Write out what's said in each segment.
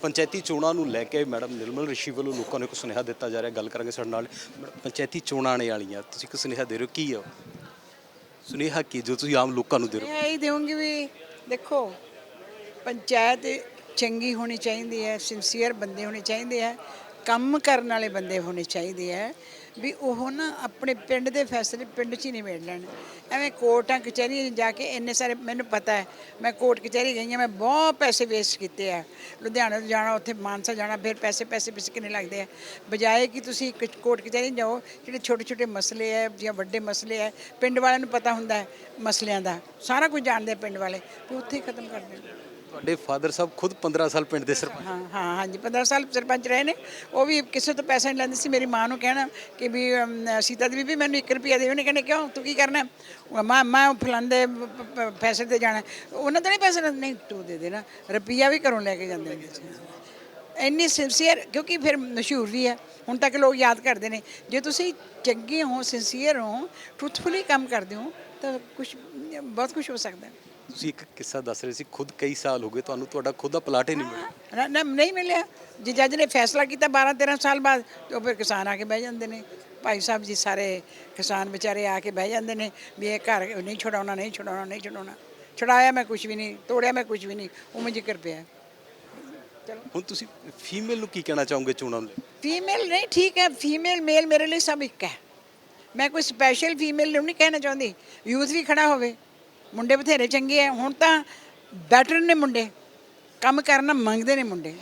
ਪੰਚਾਇਤੀ ਚੋਣਾਂ ਨੂੰ ਲੈ ਕੇ ਮੈਡਮ ਨਿਰਮਲ ਰਿਸ਼ੀ ਵੱਲੋਂ ਲੋਕਾਂ ਨੂੰ ਇੱਕ ਸੁਨੇਹਾ ਦਿੱਤਾ ਜਾ ਰਿਹਾ ਗੱਲ ਕਰਾਂਗੇ ਸਾਡੇ ਨਾਲ। ਮੈਡਮ, ਪੰਚਾਇਤੀ ਚੋਣਾਂ ਆਣੇ ਵਾਲੀਆਂ ਤੁਸੀਂ ਇੱਕ ਸੁਨੇਹਾ ਦੇ ਰਹੇ ਹੋ ਕੀ ਹੈ ਸੁਨੇਹਾ ਕੀ ਜੋ ਤੁਸੀਂ ਆਮ ਲੋਕਾਂ ਨੂੰ ਦੇ ਰਹੇ ਹੋ? ਮੈਂ ਇਹ ਦੇਵਾਂਗੀ ਵੀ ਦੇਖੋ ਪੰਚਾਇਤ ਚੰਗੀ ਹੋਣੀ ਚਾਹੀਦੀ ਹੈ ਸਿੰਸੀਅਰ ਬੰਦੇ ਹੋਣੇ ਚਾਹੀਦੇ ਹੈ। ਕੰਮ ਕਰਨ ਵਾਲੇ ਬੰਦੇ ਹੋਣੇ ਚਾਹੀਦੇ ਹੈ ਵੀ ਉਹ ਨਾ ਆਪਣੇ ਪਿੰਡ ਦੇ ਫੈਸਲੇ ਪਿੰਡ 'ਚ ਹੀ ਨਹੀਂ ਮੇੜ ਲੈਣ। ਐਵੇਂ ਕੋਰਟਾਂ, ਕਚਹਿਰੀਆਂ 'ਚ ਜਾ ਕੇ ਇੰਨੇ ਸਾਰੇ, ਮੈਨੂੰ ਪਤਾ ਹੈ, ਮੈਂ ਕੋਰਟ, ਕਚਹਿਰੀ ਗਈ ਹਾਂ, ਮੈਂ ਬਹੁਤ ਪੈਸੇ ਵੇਸਟ ਕੀਤੇ ਆ। ਲੁਧਿਆਣੇ ਤੋਂ ਜਾਣਾ, ਉੱਥੇ ਮਾਨਸਾ ਜਾਣਾ, ਫਿਰ ਪੈਸੇ ਪੈਸੇ ਪੈਸੇ ਕਿੰਨੇ ਲੱਗਦੇ ਆ? ਬਜਾਏ ਕਿ ਤੁਸੀਂ ਇੱਕ ਕੋਰਟ, ਕਚਹਿਰੀ ਜਾਓ, ਜਿਹੜੇ ਛੋਟੇ ਛੋਟੇ ਮਸਲੇ ਹੈ ਜਾਂ ਵੱਡੇ ਮਸਲੇ ਹੈ ਪਿੰਡ ਵਾਲਿਆਂ ਨੂੰ ਪਤਾ ਹੁੰਦਾ ਮਸਲਿਆਂ ਦਾ। ਸਾਰਾ ਕੁਝ ਜਾਣਦੇ ਪਿੰਡ ਵਾਲੇ ਤੇ ਉੱਥੇ ਹੀ ਖਤਮ ਕਰ ਦੇਣ ਤੁਹਾਡੇ ਫਾਦਰ ਸਾਹਿਬ ਖੁਦ 15 ਸਾਲ ਪਿੰਡ ਦੇ ਸਰਪੰਚ ਹਾਂ ਹਾਂ ਹਾਂਜੀ 15 ਸਾਲ ਸਰਪੰਚ ਰਹੇ ਨੇ। ਉਹ ਵੀ ਕਿਸੇ ਤੋਂ ਪੈਸਾ ਨਹੀਂ ਲੈਂਦੇ ਸੀ। ਮੇਰੀ ਮਾਂ ਨੂੰ ਕਹਿਣਾ ਕਿ ਵੀ ਅਮ, ਸੀਤਾ ਦੇਵੀ ਵੀ ਮੈਨੂੰ 1 ਰੁਪਿਆ ਦੇ ਉਹਨੇ ਕਹਿੰਦੇ ਕਿਉਂ? ਤੂੰ ਕੀ ਕਰਨਾ? ਉਹ ਮਾਂ ਮੈਂ ਫਲਾਂਦੇ ਪੈਸੇ ਤੇ ਜਾਣਾ। ਉਹਨਾਂ ਤੋਂ ਨਹੀਂ ਪੈਸੇ ਲੈਂਦੇ, ਨਹੀਂ ਤੂੰ ਦੇ ਦੇਣਾ। ਰੁਪਿਆ ਵੀ ਘਰੋਂ ਲੈ ਕੇ ਜਾਂਦੇ ਹੁੰਦੇ ਸੀ ਇੰਨੀ ਸਿੰਸੀਅਰ ਕਿਉਂਕਿ ਫਿਰ ਮਸ਼ਹੂਰ ਵੀ ਹੈ। ਹੁਣ ਤੱਕ ਲੋਕ ਯਾਦ ਕਰਦੇ ਨੇ। ਜੇ ਤੁਸੀਂ ਚੰਗੇ ਹੋ ਸਿੰਸੀਅਰ ਹੋ ਟਰੂਥਫੁਲੀ ਕੰਮ ਕਰਦੇ ਹੋ ਤਾਂ ਕੁਝ ਬਹੁਤ ਕੁਝ ਹੋ ਸਕਦਾ। ਹੈ ਤੁਸੀਂ ਇੱਕ ਕਿੱਸਾ ਦੱਸ ਰਹੇ ਸੀ ਖੁਦ ਕਈ ਸਾਲ ਹੋ ਗਏ ਤੁਹਾਨੂੰ ਤੁਹਾਡਾ ਖੁਦ ਦਾ ਪਲਾਟ ਹੀ ਨਹੀਂ ਮਿਲਿਆ। ਨਾ ਨਾ ਨਹੀਂ ਮਿਲਿਆ। ਜੇ ਜੱਜ ਨੇ ਫੈਸਲਾ ਕੀਤਾ 12 13 ਸਾਲ ਬਾਅਦ ਤੇ ਉਹ ਫਿਰ ਕਿਸਾਨ ਆ ਕੇ ਬਹਿ ਜਾਂਦੇ ਨੇ। ਭਾਈ ਸਾਹਿਬ ਜੀ ਸਾਰੇ ਕਿਸਾਨ ਵਿਚਾਰੇ ਆ ਕੇ ਬਹਿ ਜਾਂਦੇ ਨੇ ਵੀ ਇਹ ਘਰ ਨਹੀਂ ਛੁਡਾਉਣਾ ਨਹੀਂ ਛੁਡਾਉਣਾ ਨਹੀਂ ਛੁਡਾਉਣਾ। ਛੁਡਾਇਆ ਮੈਂ ਕੁਝ ਵੀ ਨਹੀਂ ਤੋੜਿਆ ਮੈਂ ਕੁਝ ਵੀ ਨਹੀਂ ਉਹ ਮੁੰਜੀ ਕਰ ਪਿਆ ਹੁਣ ਤੁਸੀਂ ਫੀਮੇਲ ਨੂੰ ਕੀ ਕਹਿਣਾ ਚਾਹੋਗੇ ਚੋਣਾਂ ਨੂੰ ਲੈ ਕੇ? ਫੀਮੇਲ ਨਹੀਂ ਠੀਕ ਹੈ ਫੀਮੇਲ ਮੇਲ ਮੇਰੇ ਲਈ ਸਭ ਇੱਕ ਹੈ। ਮੈਂ ਕੋਈ ਸਪੈਸ਼ਲ ਫੀਮੇਲ ਨੂੰ ਨਹੀਂ ਕਹਿਣਾ ਚਾਹੁੰਦੀ। ਯੂਥ ਵੀ ਖੜਾ ਹੋਵੇ। ਮੁੰਡੇ ਬਥੇਰੇ ਚੰਗੇ ਆ ਹੁਣ ਤਾਂ ਬੈਟਰ ਨੇ ਮੁੰਡੇ, ਕੰਮ ਕਰਨਾ ਮੰਗਦੇ ਨੇ ਮੁੰਡੇ।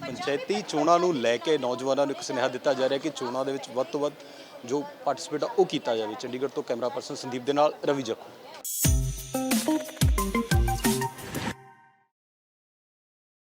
ਪੰਚਾਇਤੀ ਚੋਣਾਂ ਨੂੰ ਲੈ ਕੇ ਨੌਜਵਾਨਾਂ ਨੂੰ ਇੱਕ ਸੁਨੇਹਾ ਦਿੱਤਾ ਜਾ ਰਿਹਾ ਕਿ ਚੋਣਾਂ ਦੇ ਵਿੱਚ ਵੱਧ ਤੋਂ ਵੱਧ ਜੋ ਪਾਰਟਿਸਿਪੇਟ ਆ ਉਹ ਕੀਤਾ ਜਾਵੇ। ਚੰਡੀਗੜ੍ਹ ਤੋਂ ਕੈਮਰਾ ਪਰਸਨ ਸੰਦੀਪ ਦੇ ਨਾਲ ਰਵੀ ਜੱਖੂ।